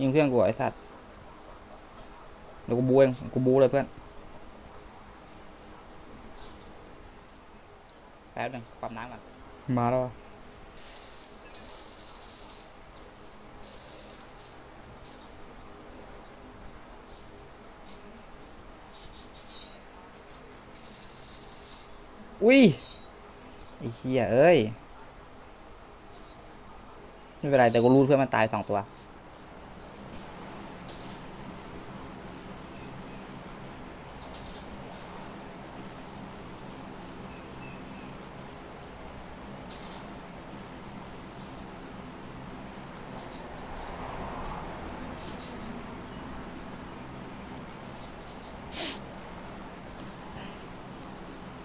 ยิงเพื่อนกูเหรอไอสัตว์เดี๋ยวกูบูเองกูบูเลยเพื่อนแป๊บหนึงความน้ำก่อนมาแล้ววะอุ้ยไอ้เหี้ยเอ้ย ไม่เป็นไรแต่กูรู้เพื่อนมันตายสองตัว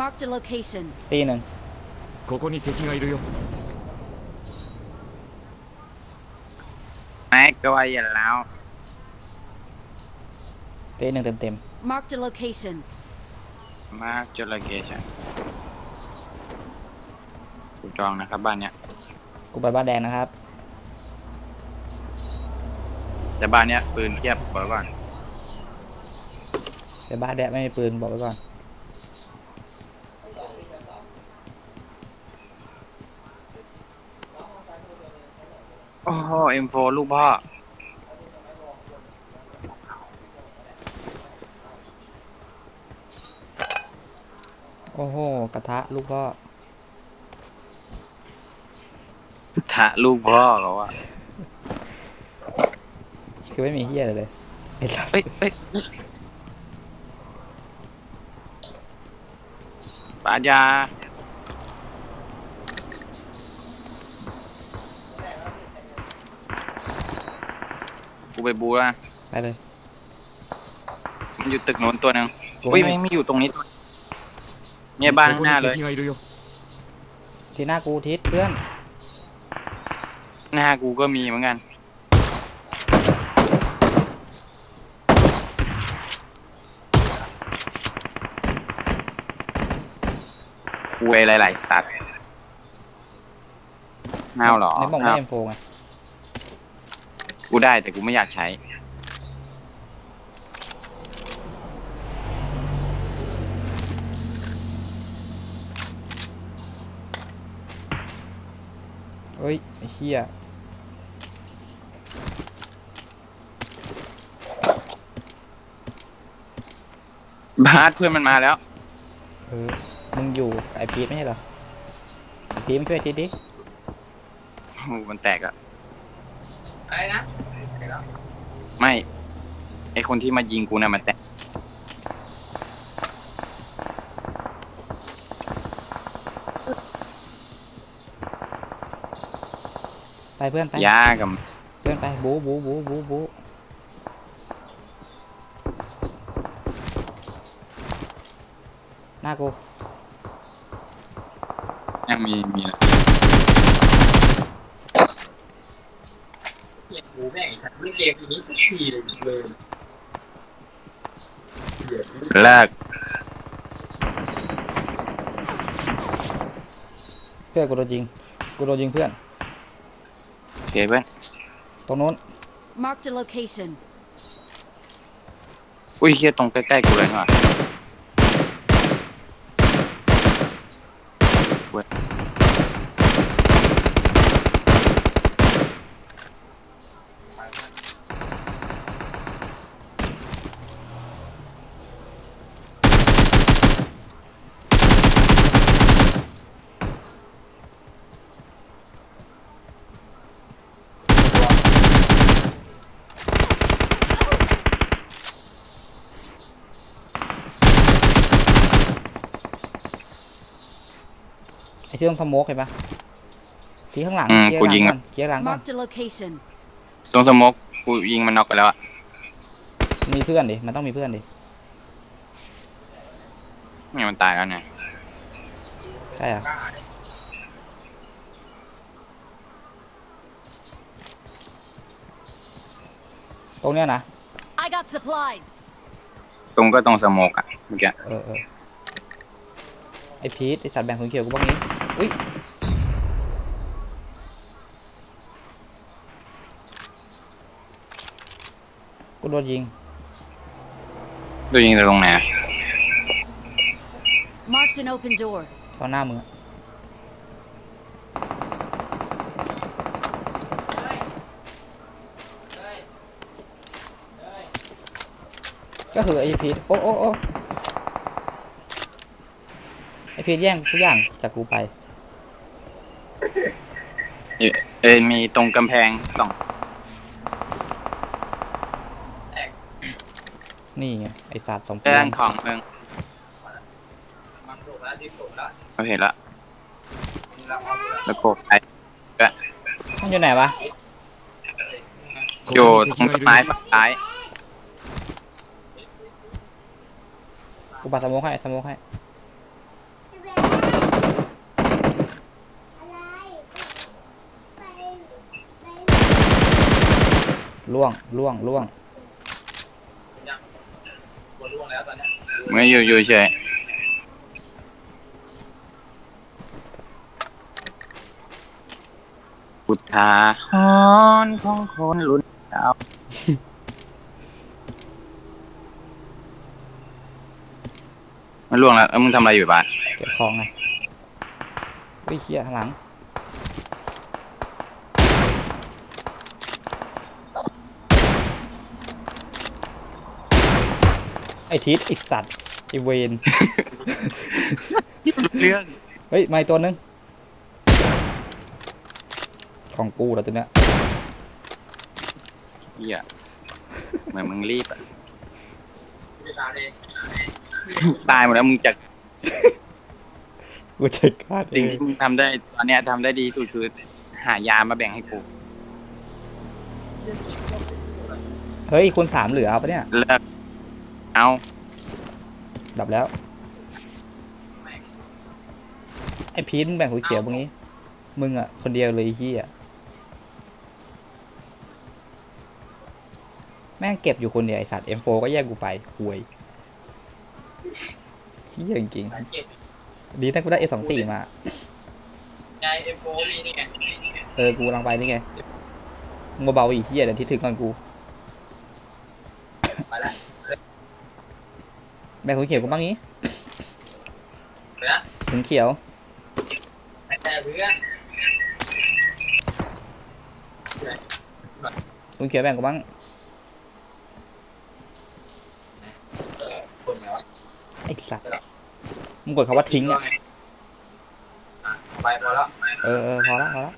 Marked a location. ตีหนึ่ง ここに敵がいるよ แม็กก็ว่าอย่าแล้ว ตีหนึ่งเต็มเต็ม Marked a location. มากจนละเกชันกูจองนะครับบ้านเนี้ย ๆกูไปบ้านแดงนะครับ แต่บ้านเนี้ยปืนเทียบบอกไว้ก่อน ไปบ้านแดงไม่มีปืนบอกไว้ก่อน โอ้โหเอ็มโฟลูกพ่อ โอ้โห กระทะลูกพ่อ ทะลูกพ่อเขาอะคือไม่มีเฮียอะไรเลยไอ้สัสเฮ้ยเฮ้ยปาดยา ไปบูแล้ไปเลย มันอยู่ตึกโน้นตัวหนึ่งกูอุ้ยไม่ ไม่อยู่ตรงนี้ตัวเนี่ยบ้านหน้าเลยทีหน้ากูทิศเพื่อนหน้ากูก็มีเหมือนกัน กูเอหลายๆตัดว์เน่าหรอในบอกไม่เเอ็มโฟไง กูได้แต่กูไม่อยากใช้ เฮ้ย ไอ้เฮียบาสเพื่อนมันมาแล้ว เออมึงอยู่กับไอพีทไม่ใช่เหรอไอ้พีทมาช่วยทิศดิโอ้โหมันแตกอะ อะไรนะไม่ ไอคนที่มายิงกูน่ะมันแตกไปเพื่อนไปยากับ เพื่อนไปบูบูบูบูบูหน้ากูยังมีมีนะ กูแม่ง ไอ้สัตว์ไม่เรียกทีนี้ทุกทีเลยเลยเลิกเพื่อนกูโดนยิงกูโดนยิงเพื่อน โอเคเพื่อนตรงนู้น Marked a location. อุ้ยเฮียตรงใกล้ๆกูเลยว่ะ ที่ต้องสโมกเห็นปะที่ข้างหลังอืมเคลียกูร์หลัยิงงอะก่อนเคลียร์หลังก่อน Marked a location. ตรงสโมกกูยิงมันน็อกไปแล้วอะมีเพื่อนดิมันต้องมีเพื่อนดิเนี่ยมันตายแล้วเนี่ยใช่เหรอตรงเนี้ยนะ I got supplies. ตรงก็ตรงสโมกอะเมื่อกี้เออเออ ไอพีทไอสัตว์แบ่งคนเขียวกูบ้างนี้อุ้ยกูโดนยิงดูยิงจากตรงไหนอะ Marked an open door. ตอนหน้ามึงอะก็คือไอพีทโอ้โอ้โอ้ไอพีทแย่งทุกอย่างจากกูไปเอ้ยเอ้ยมีตรงกำแพงสองนี่ไงไอสัตว์สมด้านของเมืองมันถูกแล้วที่ถูกแล้วเราเห็นละเราเอาเรือแล้วโกไปด้วยมันอยู่ไหนวะอยู่ตรงต้นไม้ฝั่งซ้ายกูปัดสโมกให้สโมกให้ ล่วงล่วงล่วงยังตัวล่วงแล้วตอนเนี้ยไม่อยู่อยู่เฉยพุทธาหอนของคนรุ่นเก่ามันล่วงแล้วแล้วมึงทำอะไรอยู่บ้าน เก็บของไงเฮ้ยเคียข้างหลัง ไอทิศไอสัตว์ไอเวนเรื่องเฮ้ยไม่ตัวนึงของกูแล้วตัวเนี้ยเหี้ยเหมือนมึงรีบอะเวลาเลยตายหมดแล้วมึงจะกูจะคาดเอสิ่งงที่มึงทำได้ตอนเนี้ยทำได้ดีสุดคือหายามาแบ่งให้กูเฮ้ยคุณสามเหลือเอาปะเนี่ย เลิก เอาดับแล้ว ไอพีทมึงแบ่งหัวเขียวตรงนี้ มึงอะ คนเดียวเลยไอ้เฮียแม่งเก็บอยู่คนเดียวไอสัตว์ M4 ก็แยกกูไปคุยเฮียจริงสังเกตๆดีนะกูได้ S24 มาไงเอ็มโฟมีนี่ไงเออ กูกำลังไปนี่ไงมึงเบาๆอีกเฮียเดี๋ยวที่ถึงก่อนกูไปแล้ว แบ่งหัวเขียวกูบ้างนี้ไปแล้วถึงเขียว ไปแต่เพื่อนถึงเขียวแบ่งกูบ้าง คนแล้วไอสัตว์มึงกดคำว่าทิ้งอะ อะไปพอแล้วเออเออพอละพอละ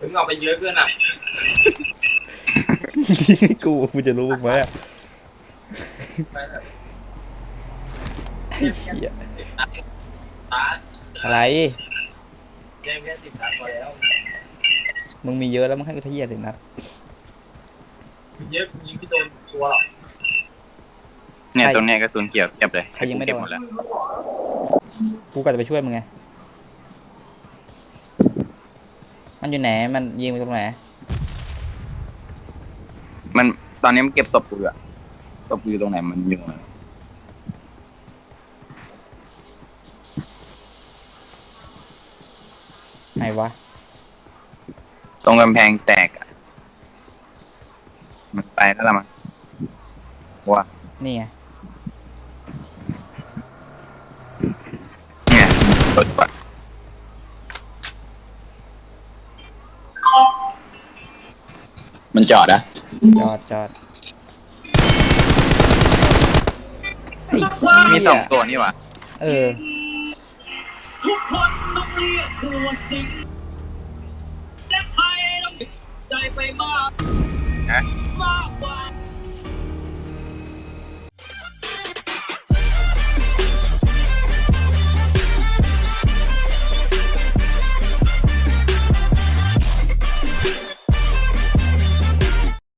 ถึงเอาไปเยอะเกินอะทิ้งให้กูกูจะรู้มึงไหมอะ ไปเถอะไอ้ เหี้ยตาอะไร แค่แค่ติดตาพอแล้ว มึงมีเยอะแล้วมึงให้กูเทียสินะเยอะยิงไม่โดนตัวหรอกเนี่ยใครตรงเนี้ยกระสุนเกี่ยวเก็บเลยใครยิงไม่โดน เก็บหมดแล้วกูก็จะไปช่วยมึงไง มันอยู่ไหน มันยิงไปตรงไหน มันตอนนี้มันเก็บศพกูอะศพกูอยู่ตรงไหนมันอยู่ตรงไหนไหน วะ ตรงกำแพงแตกอะมันไปแล้วละมั้งว่านี่ไงเนี่ยรถก่อนมันจอดอะจอดจอดไอ้มีเหี้ยสองตัวนี่หว่าเออ ทุกคนต้อง เรียกตัวสิงและใครต้องใจไปมากฮะมากกว่า